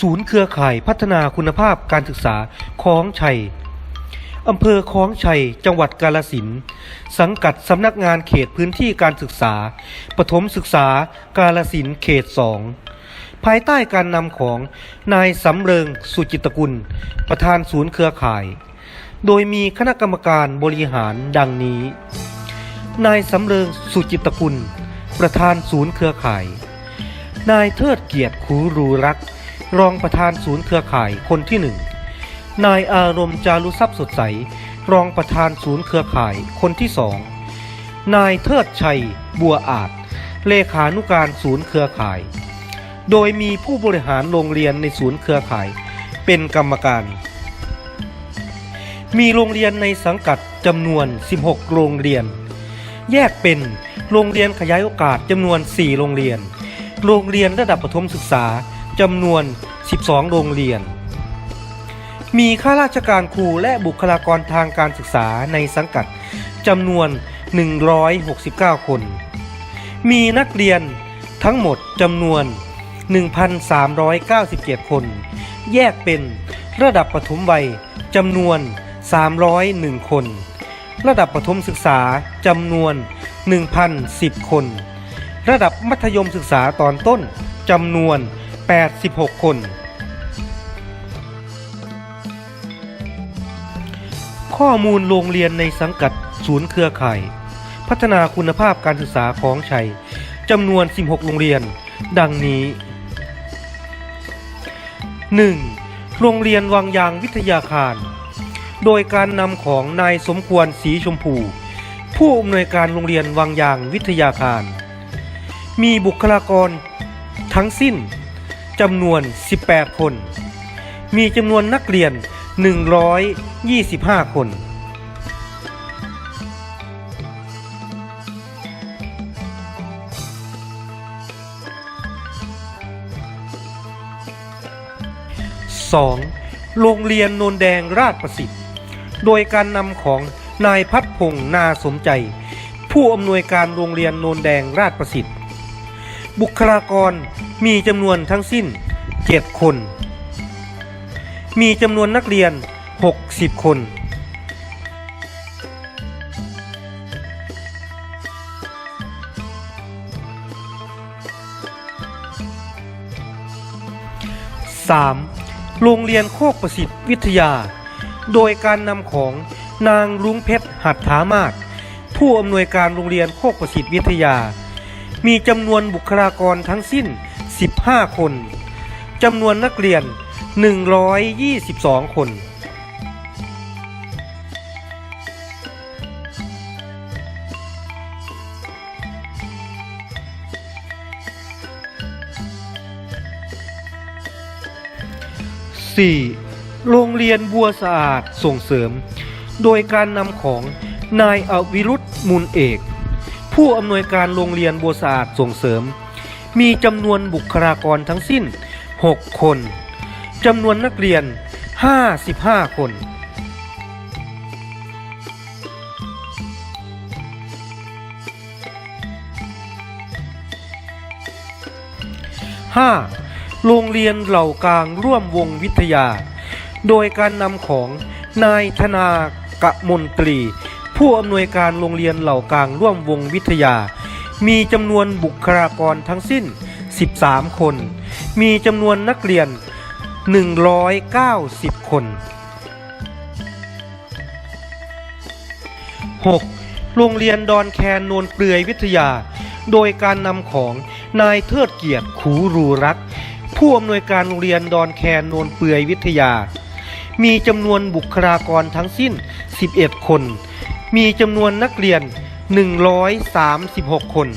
ศูนย์เครือข่ายพัฒนาคุณภาพการศึกษาคลองชัยอำเภอคลองชัย จังหวัดกาลสินสังกัดสำนักงานเขตพื้นที่การศึกษา ปฐมศึกษากาลสินเขตสองภายใต้การนำของนายสำเริงสุจิตกุล ประธานศูนย์เครือข่าย โดยมีคณะกรรมการบริหารดังนี้ นายสำเริงสุจิตกุล ประธานศูนย์เครือข่าย นายเทิดเกียรติขูรูรัก รองประธานศูนย์เครือข่ายคนที่หนึ่งนายอารมณ์จารุทรัพย์สดใส รองประธานศูนย์เครือข่ายคนที่สองนายเทิดชัย บัวอาจ เลขานุการศูนย์เครือข่าย โดยมีผู้บริหารโรงเรียนในศูนย์เครือข่าย เป็นกรรมการ มีโรงเรียนในสังกัดจำนวน 16 โรงเรียน แยกเป็นโรงเรียนขยายโอกาสจำนวน 4 โรงเรียน โรงเรียนระดับประถมศึกษา จำนวน 12 โรงเรียน มีข้าราชการครูและบุคลากรทางการศึกษาในสังกัดจำนวน 169 คน มีนักเรียนทั้งหมดจำนวน 1,397 คน แยกเป็นระดับประถมวัยจำนวน 301 คน ระดับประถมศึกษาจำนวน 1,010 คน ระดับมัธยมศึกษาตอนต้นจำนวน 86 คน ข้อมูลโรงเรียนในสังกัดศูนย์เครือข่าย พัฒนาคุณภาพการศึกษาของชัยจำนวน 16 โรงเรียน ดังนี้ 1. โรงเรียนวังยางวิทยาคาร โดยการนำของนายสมควรสีชมพู ผู้อำนวยการโรงเรียนวังยางวิทยาคาร มีบุคลากรทั้งสิ้น จำนวน 18 คน มีจำนวนนักเรียน 125 คน 2. โรงเรียนโนนแดงราชประสิทธิ์ โดยการนำของนายพัฒพงษ์นาสมใจ ผู้อำนวยการโรงเรียนโนนแดงราชประสิทธิ์ บุคลากรมีจำนวนทั้งสิ้น 7 คน มีจำนวนนักเรียน 60 คน 3. โรงเรียนโคกประสิทธิ์วิทยา โดยการนำของนางรุ้งเพชรหัตถามาศผู้อำนวยการโรงเรียนโคกประสิทธิ์วิทยา มีจำนวนบุคลากรทั้งสิ้น 15 คนจำนวนนักเรียน 122 คน 4. โรงเรียนบัวสะอาดส่งเสริม โดยการนำของนายอวิรุธมูลเอก ผู้อำนวยการโรงเรียนบัวสะอาดส่งเสริม มีจำนวนบุคลากรทั้งสิ้น 6 คนจำนวนนักเรียน 55 คน 5. โรงเรียนเหล่ากลางร่วมวงวิทยา โดยการนำของนายธนากะมนตรี ผู้อำนวยการโรงเรียนเหล่ากลางร่วมวงวิทยา มีจำนวนบุคลากรทั้งสิ้น 13 คน มีจำนวนนักเรียน 190 คน 6. โรงเรียนดอนแคนโนนเปลือยวิทยา โดยการนำของนายเทิดเกียรติขูรูรัก ผู้อำนวยการโรงเรียนดอนแคนโนนเปลือยวิทยา มีจำนวนบุคลากรทั้งสิ้น 11 คน มีจำนวนนักเรียน 136 คน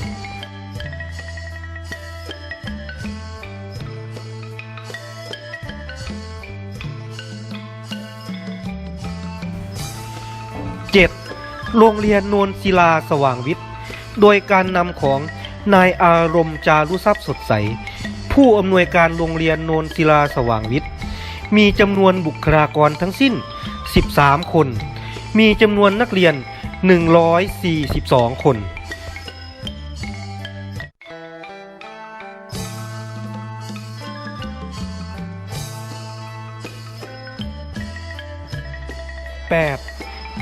7. โรงเรียนโนนศิลาสว่างวิทย์ โดยการนำของนายอารมณ์จารุทรัพย์สดใส ผู้อำนวยการโรงเรียนโนนศิลาสว่างวิทย์ มีจำนวนบุคลากรทั้งสิ้น 13 คน มีจำนวนนักเรียน 142 คน 8.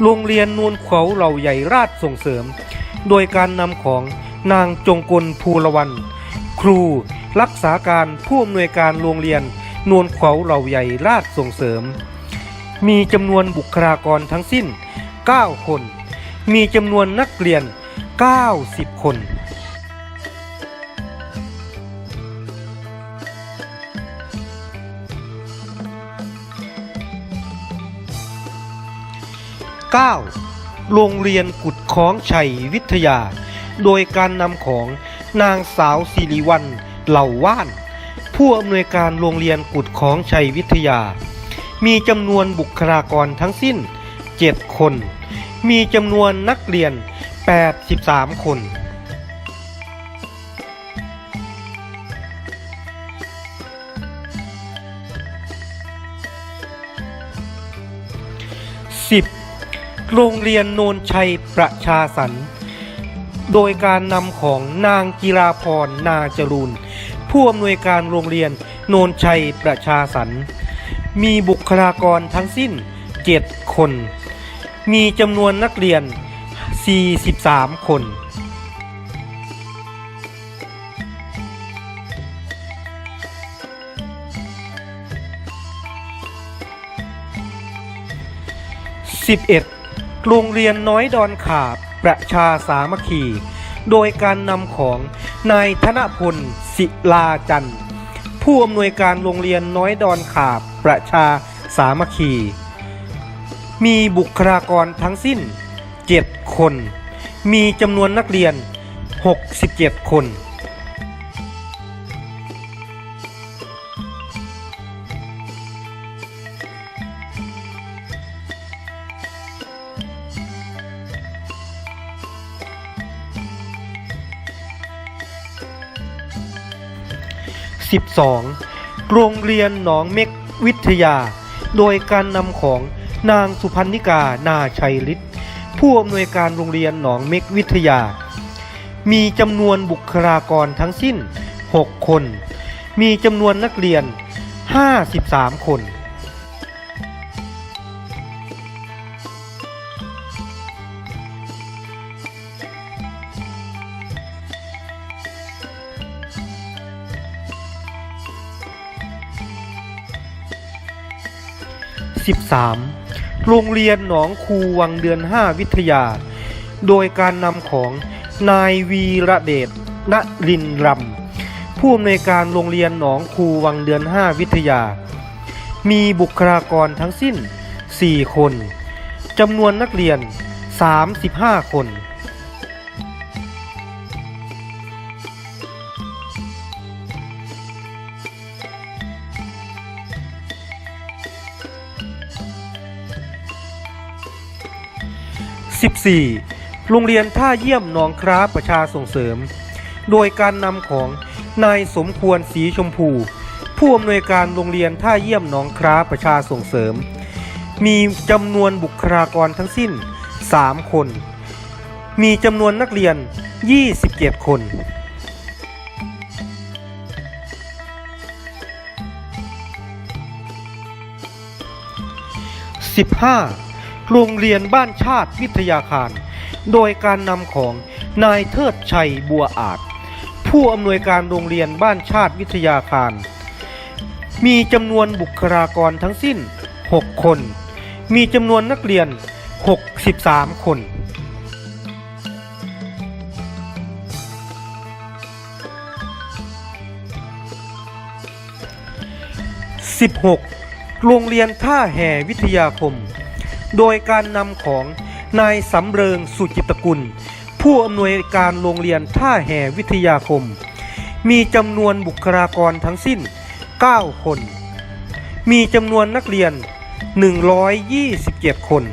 โรงเรียนนวลเขาเหล่าใหญ่ราชส่งเสริม โดยการนำของนางจงกลภูรวัน ครูรักษาการผู้อำนวยการโรงเรียนนวลเขาเหล่าใหญ่ราชส่งเสริม มีจำนวนบุคลากรทั้งสิ้น 9 คน มีจำนวนนักเรียน 90 คน 9. โรงเรียนกุดคล้องชัยวิทยา โดยการนำของนางสาวสิริวัลเหล่าว่าน ผู้อำนวยการโรงเรียนกุดคล้องชัยวิทยา มีจำนวนบุคลากรทั้งสิ้น 7 คน มีจำนวนนักเรียน 83 คน 10. โรงเรียนโนนชัยประชาสรรโดยการนำของนางกีราพรนาจรูนผู้อำนวยการโรงเรียนโนนชัยประชาสรร มีบุคลากรทั้งสิ้น 7 คน มีจำนวนนักเรียน 43 คน 11. โรงเรียนน้อยดอนขาบประชาสามัคคี โดยการนำของนายธนพลศิลาจันทร์ ผู้อำนวยการโรงเรียนน้อยดอนขาบ ประชาสามัคคี มีบุคลากรทั้งสิ้น 7 คน มีจำนวนนักเรียน 67 คน 12. โรงเรียนหนองเม็กวิทยา โดยการนำของนางสุพันนิกา นาชัยฤทธิ์ผู้อำนวยการโรงเรียนหนองเม็กวิทยา มีจำนวนบุคลากรทั้งสิ้น 6 คน มีจำนวนนักเรียน 53 คน 13. โรงเรียนหนองคูวังเดือน 5 วิทยา โดยการนำของนายวีระเดชณรินรำผู้อำนวยการโรงเรียนหนองคูวังเดือน 5 วิทยา มีบุคลากรทั้งสิ้น 4 คนจำนวนนักเรียน 35 คน 14. โรงเรียนท่าเยี่ยมหนองคราประชาส่งเสริม โดยการนำของนายสมควรศรีชมพู ผู้อำนวยการโรงเรียนท่าเยี่ยมหนองคราประชาส่งเสริม มีจำนวนบุคลากรทั้งสิ้น 3 คน มีจำนวนนักเรียน 27 คน 15. โรงเรียนบ้านชาติวิทยาคาร โดยการนำของนายเทิดชัยบัวอาจ ผู้อำนวยการโรงเรียนบ้านชาติวิทยาคาร มีจำนวนบุคลากรทั้งสิ้น 6 คน มีจำนวนนักเรียน 63 คน 16. โรงเรียนท่าแห่วิทยาคม โดยการนำของนายสำเริงสุจิตกุล ผู้อำนวยการโรงเรียนท่าแห่วิทยาคม มีจำนวนบุคลากรทั้งสิ้น 9 คน มีจำนวนนักเรียน 127 คน